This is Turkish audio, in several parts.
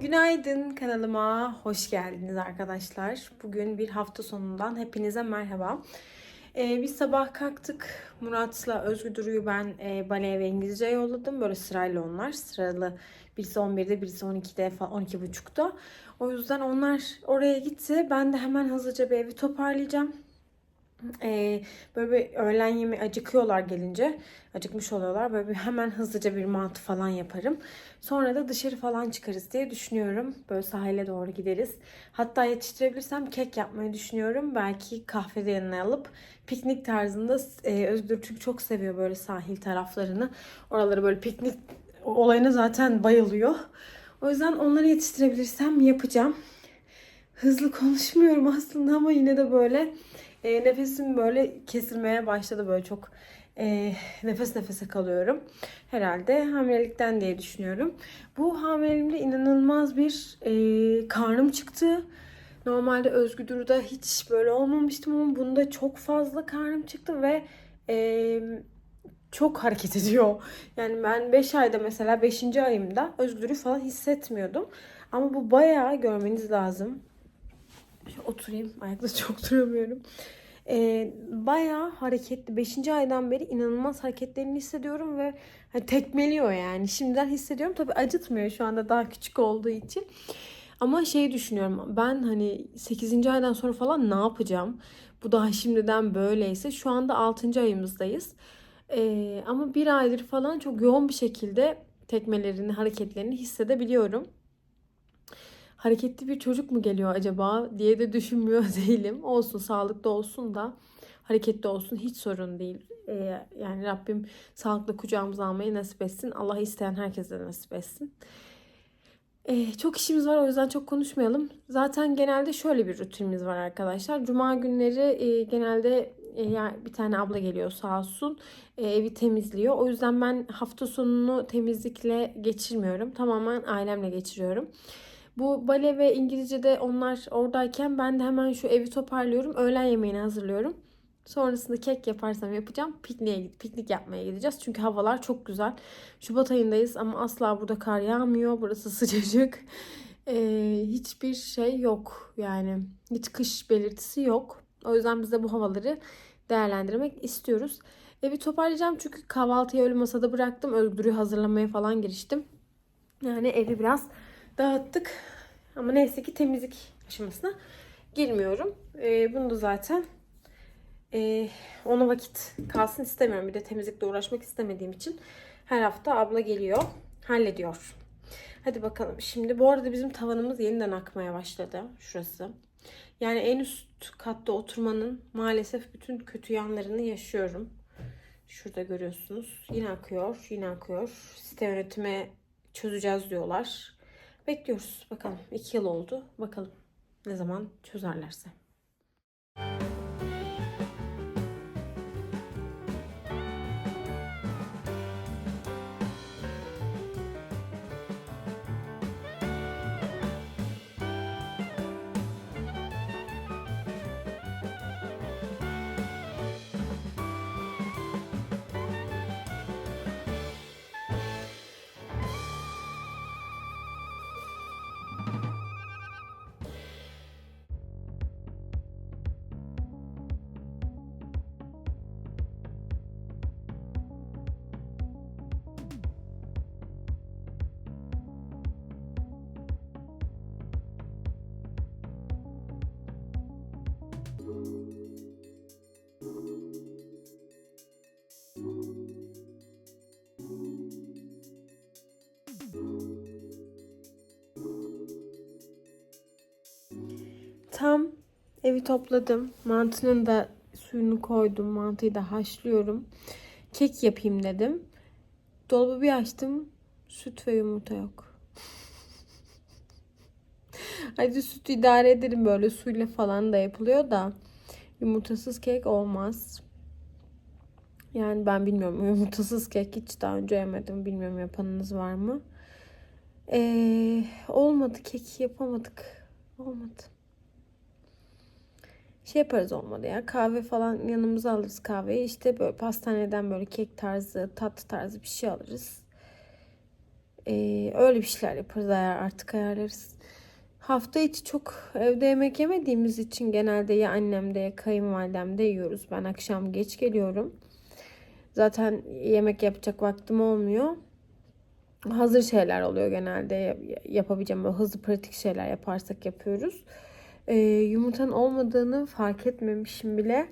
Günaydın kanalıma hoş geldiniz arkadaşlar. Bugün bir hafta sonundan hepinize merhaba. Ee, biz sabah kalktık. Murat'la Özgür Duru'yu ben e, baleye ve İngilizce yolladım. Böyle sırayla onlar. Sıralı birisi 11'de birisi 12'de falan 12.30'da. O yüzden onlar oraya gitti. Ben de hemen hızlıca bir evi toparlayacağım. Ee, böyle bir öğlen yemeği acıkıyorlar gelince. Acıkmış oluyorlar. Böyle bir hemen hızlıca bir mantı falan yaparım. Sonra da dışarı falan çıkarız diye düşünüyorum. Böyle sahile doğru gideriz. Hatta yetiştirebilirsem kek yapmayı düşünüyorum. Belki kahve de yanına alıp piknik tarzında e, Özgür çünkü çok seviyor böyle sahil taraflarını. Oraları böyle piknik olayına zaten bayılıyor. O yüzden onları yetiştirebilirsem yapacağım. Hızlı konuşmuyorum aslında ama yine de böyle e, nefesim böyle kesilmeye başladı böyle çok e, nefes nefese kalıyorum. Herhalde hamilelikten diye düşünüyorum. Bu hamileliğimde inanılmaz bir e, karnım çıktı. Normalde Özgür Duru'da hiç böyle olmamıştım ama bunda çok fazla karnım çıktı ve e, çok hareket ediyor. Yani ben 5 ayda mesela 5. ayımda Özgür Duru'yu falan hissetmiyordum. Ama bu bayağı görmeniz lazım. Şöyle oturayım. Ayakta çok duramıyorum. Ee, bayağı hareketli. 5. aydan beri inanılmaz hareketlerini hissediyorum ve hani tekmeliyor yani. Şimdiden hissediyorum. Tabii acıtmıyor şu anda daha küçük olduğu için. Ama şey düşünüyorum. Ben hani 8. aydan sonra falan ne yapacağım? Bu daha şimdiden böyleyse. Şu anda 6. ayımızdayız. Ee, ama bir aydır falan çok yoğun bir şekilde tekmelerini, hareketlerini hissedebiliyorum hareketli bir çocuk mu geliyor acaba diye de düşünmüyor değilim. Olsun sağlıklı olsun da hareketli olsun hiç sorun değil. Ee, yani Rabbim sağlıklı kucağımıza almayı nasip etsin. Allah isteyen herkese nasip etsin. Ee, çok işimiz var o yüzden çok konuşmayalım. Zaten genelde şöyle bir rutinimiz var arkadaşlar. Cuma günleri e, genelde e, yani bir tane abla geliyor sağ olsun e, evi temizliyor. O yüzden ben hafta sonunu temizlikle geçirmiyorum. Tamamen ailemle geçiriyorum. Bu bale ve İngilizce'de onlar oradayken ben de hemen şu evi toparlıyorum. Öğlen yemeğini hazırlıyorum. Sonrasında kek yaparsam yapacağım. Pikniğe piknik yapmaya gideceğiz. Çünkü havalar çok güzel. Şubat ayındayız ama asla burada kar yağmıyor. Burası sıcacık. Ee, hiçbir şey yok. Yani hiç kış belirtisi yok. O yüzden biz de bu havaları değerlendirmek istiyoruz. Evi toparlayacağım çünkü kahvaltıyı öyle masada bıraktım. Özgür'ü hazırlamaya falan giriştim. Yani evi biraz dağıttık. Ama neyse ki temizlik aşamasına girmiyorum. Ee, bunu da zaten e, ona vakit kalsın istemiyorum. Bir de temizlikle uğraşmak istemediğim için her hafta abla geliyor, hallediyor. Hadi bakalım. Şimdi bu arada bizim tavanımız yeniden akmaya başladı. Şurası. Yani en üst katta oturmanın maalesef bütün kötü yanlarını yaşıyorum. Şurada görüyorsunuz. Yine akıyor, yine akıyor. Site yönetime çözeceğiz diyorlar. Bekliyoruz bakalım. İki yıl oldu. Bakalım ne zaman çözerlerse. Tam evi topladım. Mantının da suyunu koydum. Mantıyı da haşlıyorum. Kek yapayım dedim. Dolabı bir açtım. Süt ve yumurta yok. Hadi süt idare ederim böyle suyla falan da yapılıyor da yumurtasız kek olmaz. Yani ben bilmiyorum yumurtasız kek hiç daha önce yemedim. Bilmiyorum yapanınız var mı? Ee, olmadı kek yapamadık. Olmadı şey yaparız olmadı ya kahve falan yanımıza alırız kahveyi işte böyle pastaneden böyle kek tarzı tatlı tarzı bir şey alırız. Ee, öyle bir şeyler yaparız eğer artık ayarlarız. Hafta içi çok evde yemek yemediğimiz için genelde ya annemde ya kayınvalidemde yiyoruz. Ben akşam geç geliyorum. Zaten yemek yapacak vaktim olmuyor. Hazır şeyler oluyor genelde Yap- yapabileceğim böyle hızlı pratik şeyler yaparsak yapıyoruz. Ee, yumurtanın olmadığını fark etmemişim bile.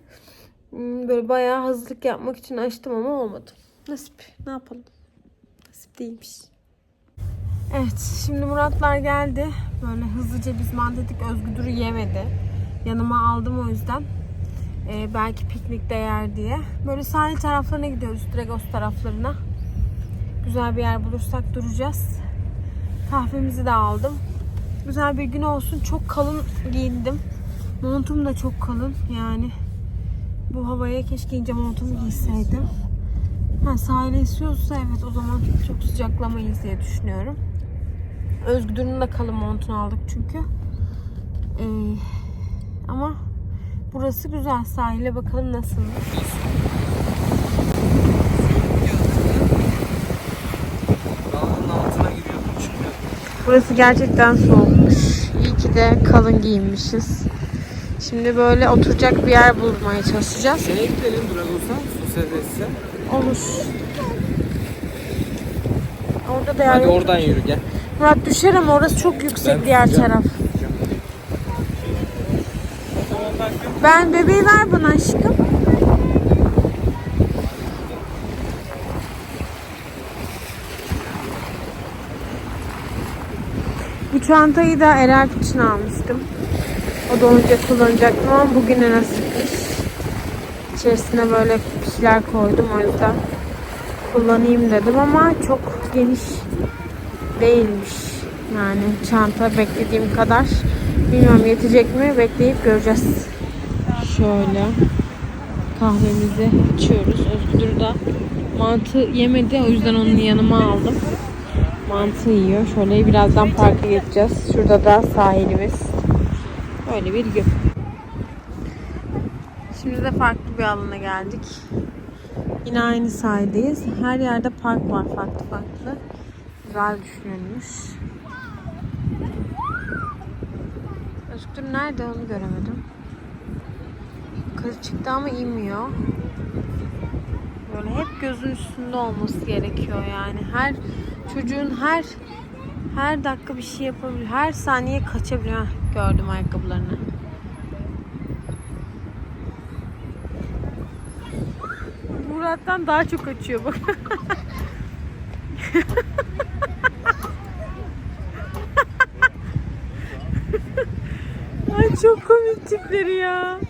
Hmm, Böyle bayağı hazırlık yapmak için açtım ama olmadı. Nasip ne yapalım. Nasip değilmiş. Evet şimdi Muratlar geldi. Böyle hızlıca biz mantetik özgüdürü yemedi. Yanıma aldım o yüzden. Ee, belki piknikte yer diye. Böyle sahil taraflarına gidiyoruz. Dragos taraflarına. Güzel bir yer bulursak duracağız. Kahvemizi de aldım. Güzel bir gün olsun. Çok kalın giyindim. Montum da çok kalın. Yani bu havaya keşke ince montumu giyseydim. Ha, sahile esiyorsa evet o zaman çok sıcaklamayız diye düşünüyorum. Özgür'ün de kalın montunu aldık çünkü. Ee, ama burası güzel. Sahile bakalım nasıl. Burası gerçekten soğukmuş. İyi ki de kalın giyinmişiz. Şimdi böyle oturacak bir yer bulmaya çalışacağız. Şeye gidelim Dragos'a, sosyal tesise. Olur. Orada da yer Hadi yok. oradan yürü gel. Murat düşer ama orası çok yüksek Ben diğer tutacağım. taraf. Ben bebeği ver bana aşkım. Bu çantayı da Eralp için almıştım. O doğunca kullanacaktım ama bugüne nasipmiş. İçerisine böyle bir şeyler koydum o yüzden kullanayım dedim ama çok geniş değilmiş. Yani çanta beklediğim kadar. Bilmiyorum yetecek mi? Bekleyip göreceğiz. Şöyle kahvemizi içiyoruz. Özgür da mantı yemedi. O yüzden onun yanıma aldım. Mantı yiyor. Şöyle birazdan parka geçeceğiz. Şurada da sahilimiz. Böyle bir gün. Şimdi de farklı bir alana geldik. Yine aynı sahildeyiz. Her yerde park var farklı farklı. Güzel düşünülmüş. Özgür nerede onu göremedim. Yukarı çıktı ama inmiyor. Böyle hep gözün üstünde olması gerekiyor yani. Her çocuğun her her dakika bir şey yapabilir. Her saniye kaçabiliyor. Heh, Gördüm ayakkabılarını. Murat'tan daha çok açıyor bak. Ay çok komik tipleri ya.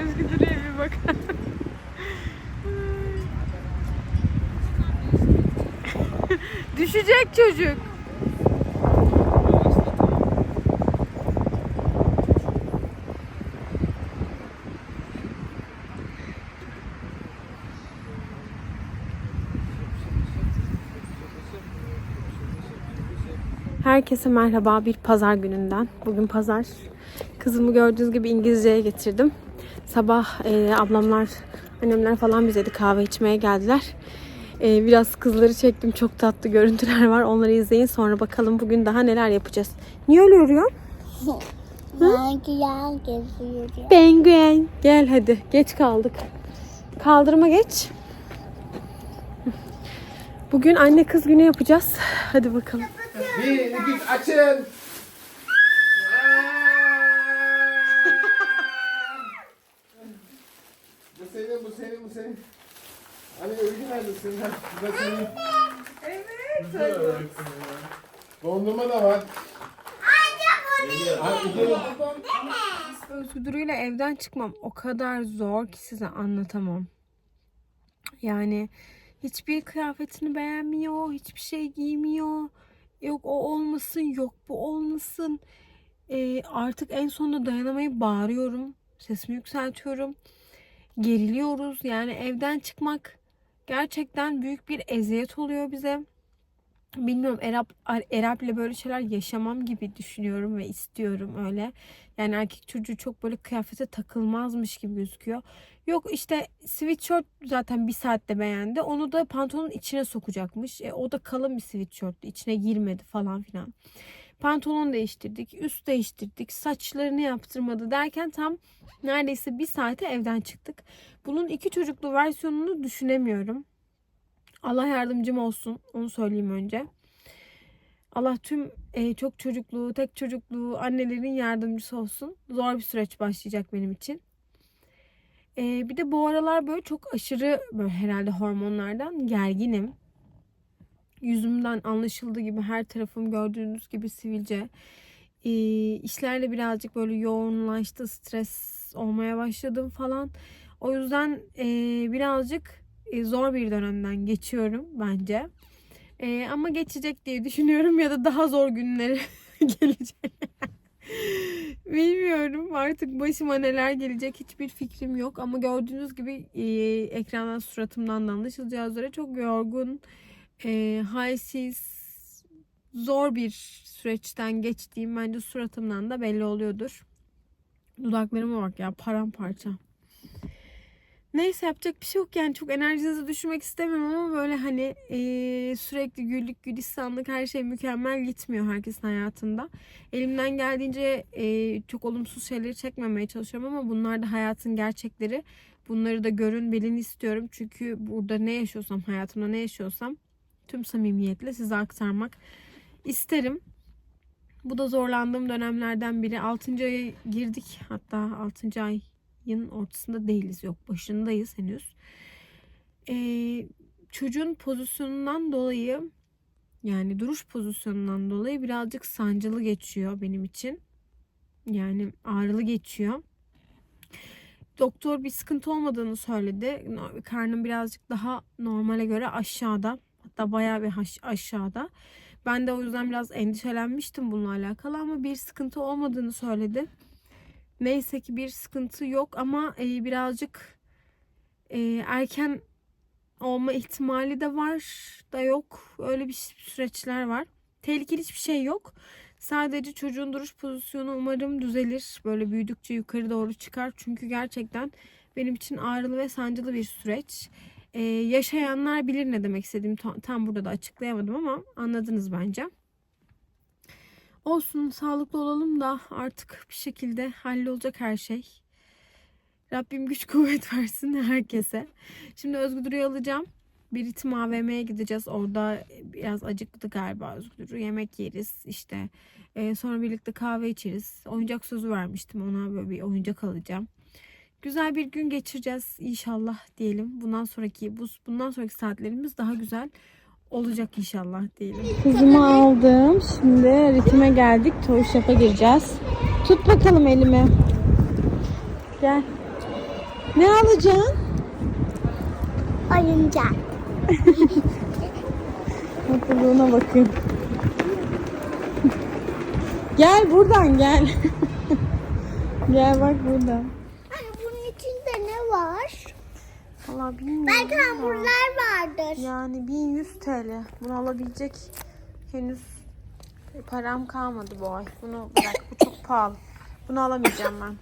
Özgür Duru'ya bir bakar. Düşecek çocuk. Herkese merhaba bir pazar gününden. Bugün pazar. Kızımı gördüğünüz gibi İngilizceye getirdim. Sabah e, ablamlar, annemler falan bize de kahve içmeye geldiler. E, biraz kızları çektim. Çok tatlı görüntüler var. Onları izleyin. Sonra bakalım bugün daha neler yapacağız. Niye öyle yürüyorsun? Ben güzel geziyorum. Penguen. Gel hadi. Geç kaldık. Kaldırıma geç. Bugün anne kız günü yapacağız. Hadi bakalım. Bir, iki, açın. bu senin, bu senin, bu senin. Hani örgü neredesin? Ha, senin. Evet. Dondurma da var. Anne bu. Özgürlüğüyle evden çıkmam o kadar zor ki size anlatamam. Yani hiçbir kıyafetini beğenmiyor, hiçbir şey giymiyor. Yok o olmasın, yok bu olmasın. Ee, artık en sonunda dayanamayıp bağırıyorum. Sesimi yükseltiyorum. Geriliyoruz. Yani evden çıkmak gerçekten büyük bir eziyet oluyor bize. Bilmiyorum Erap, Erap'le böyle şeyler yaşamam gibi düşünüyorum ve istiyorum öyle. Yani erkek çocuğu çok böyle kıyafete takılmazmış gibi gözüküyor. Yok işte sweatshirt zaten bir saatte beğendi. Onu da pantolonun içine sokacakmış. E, o da kalın bir sweatshirtti. İçine girmedi falan filan. Pantolon değiştirdik, üst değiştirdik, saçlarını yaptırmadı derken tam neredeyse bir saate evden çıktık. Bunun iki çocuklu versiyonunu düşünemiyorum. Allah yardımcım olsun. Onu söyleyeyim önce. Allah tüm e, çok çocuklu, tek çocuklu annelerin yardımcısı olsun. Zor bir süreç başlayacak benim için. E, bir de bu aralar böyle çok aşırı böyle herhalde hormonlardan gerginim. Yüzümden anlaşıldığı gibi her tarafım gördüğünüz gibi sivilce. E, işlerle birazcık böyle yoğunlaştı, stres olmaya başladım falan. O yüzden e, birazcık e, zor bir dönemden geçiyorum bence. E, ama geçecek diye düşünüyorum ya da daha zor günleri gelecek. Bilmiyorum artık başıma neler gelecek hiçbir fikrim yok ama gördüğünüz gibi e, ekrandan suratımdan da anlaşılacağı üzere çok yorgun, e, halsiz, zor bir süreçten geçtiğim bence suratımdan da belli oluyordur. Dudaklarıma bak ya paramparça. Neyse yapacak bir şey yok yani çok enerjinizi düşürmek istemiyorum ama böyle hani e, sürekli güllük gülistanlık her şey mükemmel gitmiyor herkesin hayatında. Elimden geldiğince e, çok olumsuz şeyleri çekmemeye çalışıyorum ama bunlar da hayatın gerçekleri. Bunları da görün bilin istiyorum çünkü burada ne yaşıyorsam hayatımda ne yaşıyorsam tüm samimiyetle size aktarmak isterim. Bu da zorlandığım dönemlerden biri. 6. aya girdik hatta 6. ay yılın ortasında değiliz. Yok başındayız henüz. Ee, çocuğun pozisyonundan dolayı yani duruş pozisyonundan dolayı birazcık sancılı geçiyor benim için. Yani ağrılı geçiyor. Doktor bir sıkıntı olmadığını söyledi. Karnım birazcık daha normale göre aşağıda. Hatta bayağı bir aşağıda. Ben de o yüzden biraz endişelenmiştim bununla alakalı ama bir sıkıntı olmadığını söyledi. Neyse ki bir sıkıntı yok ama e, birazcık e, erken olma ihtimali de var da yok. Öyle bir süreçler var. Tehlikeli hiçbir şey yok. Sadece çocuğun duruş pozisyonu umarım düzelir. Böyle büyüdükçe yukarı doğru çıkar. Çünkü gerçekten benim için ağrılı ve sancılı bir süreç. Ee, yaşayanlar bilir ne demek istediğimi tam, tam burada da açıklayamadım ama anladınız bence. Olsun sağlıklı olalım da artık bir şekilde hallolacak her şey. Rabbim güç kuvvet versin herkese. Şimdi Özgür Duru'yu alacağım. Bir ritim AVM'ye gideceğiz. Orada biraz acıktı galiba Özgür. Yemek yeriz işte. Ee, sonra birlikte kahve içeriz. Oyuncak sözü vermiştim ona böyle bir oyuncak alacağım. Güzel bir gün geçireceğiz inşallah diyelim. Bundan sonraki bu bundan sonraki saatlerimiz daha güzel olacak inşallah diyelim. Kızımı aldım. Şimdi ritme geldik. Toy Shop'a gireceğiz. Tut bakalım elimi. Gel. Ne alacaksın? Oyuncak. Mutluluğuna bakın. gel buradan gel. gel bak buradan. Hani bunun içinde ne var? Valla bilmiyorum. Belki ama vardır. Yani 1100 TL. Bunu alabilecek henüz param kalmadı bu ay. Bunu bırak. Bu çok pahalı. Bunu alamayacağım ben.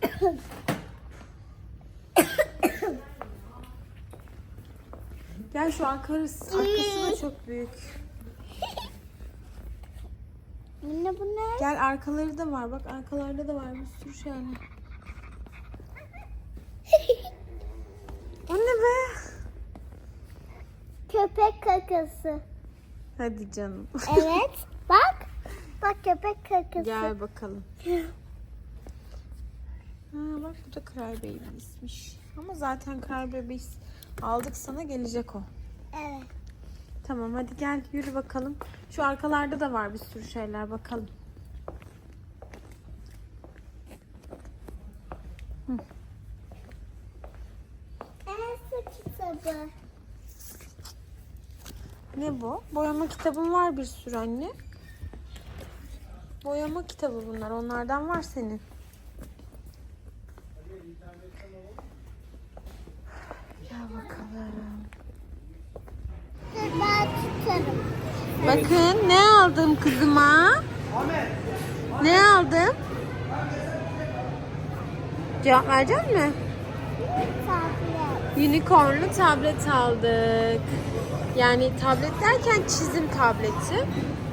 Gel şu arkası, arkası da çok büyük. Anne bu ne? Gel arkaları da var. Bak arkalarda da var bir sürü şey. O ne be? Köpek kakası. Hadi canım. Evet. Bak. Bak köpek kakası. Gel bakalım. Ha, bak bu da Kral Baby'smiş. Ama zaten Kral Baby aldık sana gelecek o. Evet. Tamam hadi gel yürü bakalım. Şu arkalarda da var bir sürü şeyler bakalım. Elsa kitabı. Ne bu? Boyama kitabım var bir sürü anne. Boyama kitabı bunlar. Onlardan var senin. Gel bakalım. Ben. Bakın ne aldım kızıma? Ne aldım? Cevap verecek misin? Tablet. Unicornlu tablet aldık. Yani tablet derken çizim tableti.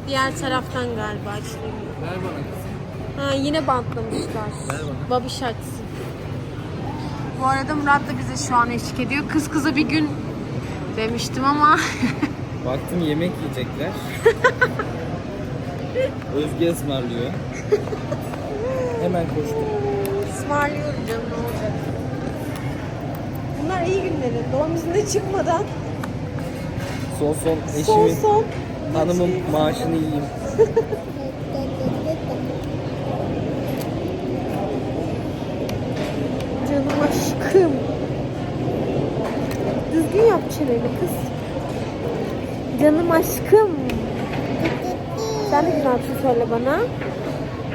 Diğer taraftan galiba açılıyor. Ver bana kızım. Ha, yine bantlamışlar. Ver bana. Babiş açsın. Bu arada Murat da bize şu an eşlik ediyor. Kız kıza bir gün demiştim ama Baktım yemek yiyecekler. Özge ısmarlıyor. Hemen koştum. ısmarlıyorum canım ne olacak. Bunlar iyi günlerin. Doğum iznine çıkmadan Son son son eşimin, son hanımın maaşını yiyeyim. Canım aşkım. Düzgün yap çeneni kız. Canım aşkım. Sen de güzel bir şey söyle bana.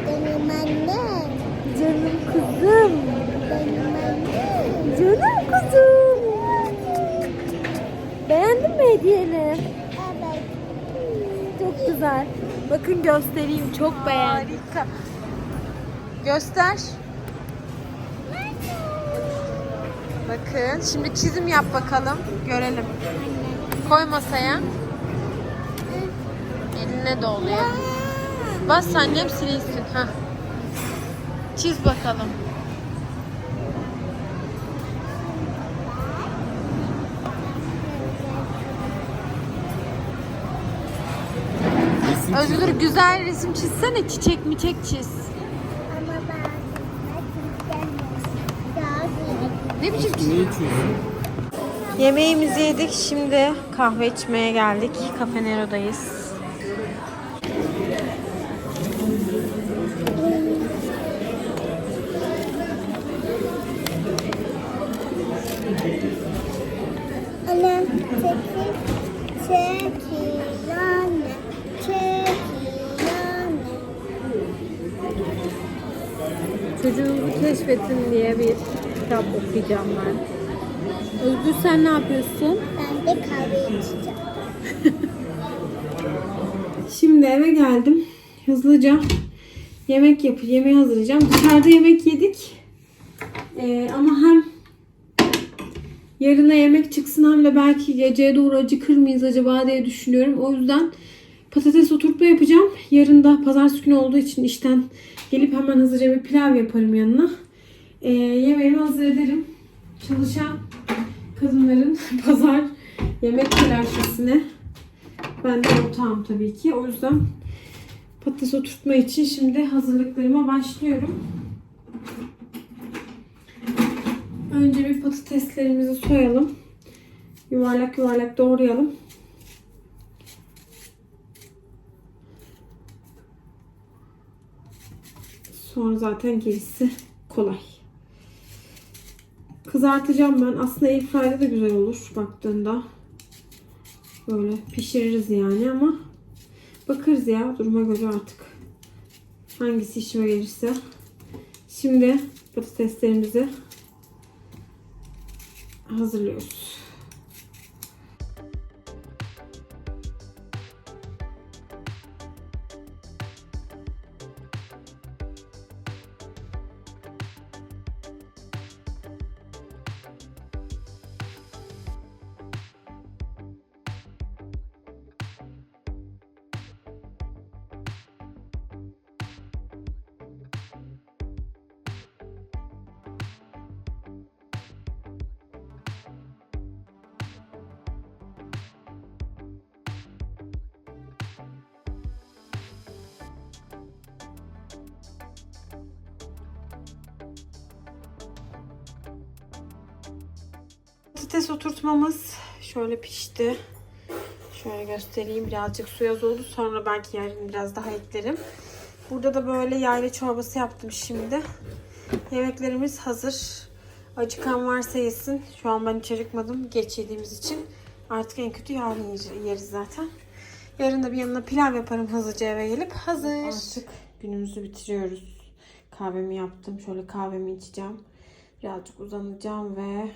Benim annem. Canım kızım. Hediyeni? Evet. Çok güzel. Bakın göstereyim. Çok beğendim. Harika. Göster. Bakın. Şimdi çizim yap bakalım. Görelim. Koy masaya. Eline de oluyor. Bas annem silinsin. Hah. Çiz bakalım. Özgür güzel resim çizsene. Çiçek mi çiz. Ama ben ben. Ne biçim Ne içiyorsun? Yemeğimizi yedik. Şimdi kahve içmeye geldik. Cafe Nero'dayız. Annem çekil, çekil anne, çekil Çocuğunuzu keşfetin diye bir kitap okuyacağım ben. Özgür sen ne yapıyorsun? Ben de kahve içeceğim. Şimdi eve geldim. Hızlıca yemek yapıp yemeği hazırlayacağım. Dışarıda yemek yedik. Ee, ama hem yarına yemek çıksın hem de belki geceye doğru acıkır mıyız acaba diye düşünüyorum. O yüzden patates oturtma yapacağım. Yarın da pazartesi günü olduğu için işten gelip hemen hızlıca bir pilav yaparım yanına. Ee, yemeğimi hazır ederim. Çalışan kadınların pazar yemek telaşesine ben de ortağım tabii ki. O yüzden patates oturtma için şimdi hazırlıklarıma başlıyorum. Önce bir patateslerimizi soyalım. Yuvarlak yuvarlak doğrayalım. Sonra zaten gerisi kolay. Kızartacağım ben. Aslında airfryer'de de güzel olur baktığında. Böyle pişiririz yani ama bakarız ya duruma göre artık. Hangisi işime gelirse. Şimdi patateslerimizi hazırlıyoruz. Patates oturtmamız şöyle pişti. Şöyle göstereyim. Birazcık su az oldu. Sonra belki yarın biraz daha eklerim. Burada da böyle yayla çorbası yaptım şimdi. Yemeklerimiz hazır. Acıkan varsa yesin. Şu an ben hiç acıkmadım. Geç yediğimiz için. Artık en kötü yarın yeriz zaten. Yarın da bir yanına pilav yaparım hızlıca eve gelip. Hazır. Artık günümüzü bitiriyoruz. Kahvemi yaptım. Şöyle kahvemi içeceğim. Birazcık uzanacağım ve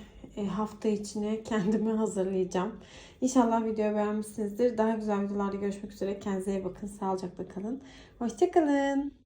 hafta içine kendimi hazırlayacağım. İnşallah videoyu beğenmişsinizdir. Daha güzel videolarda görüşmek üzere. Kendinize iyi bakın. Sağlıcakla kalın. Hoşçakalın.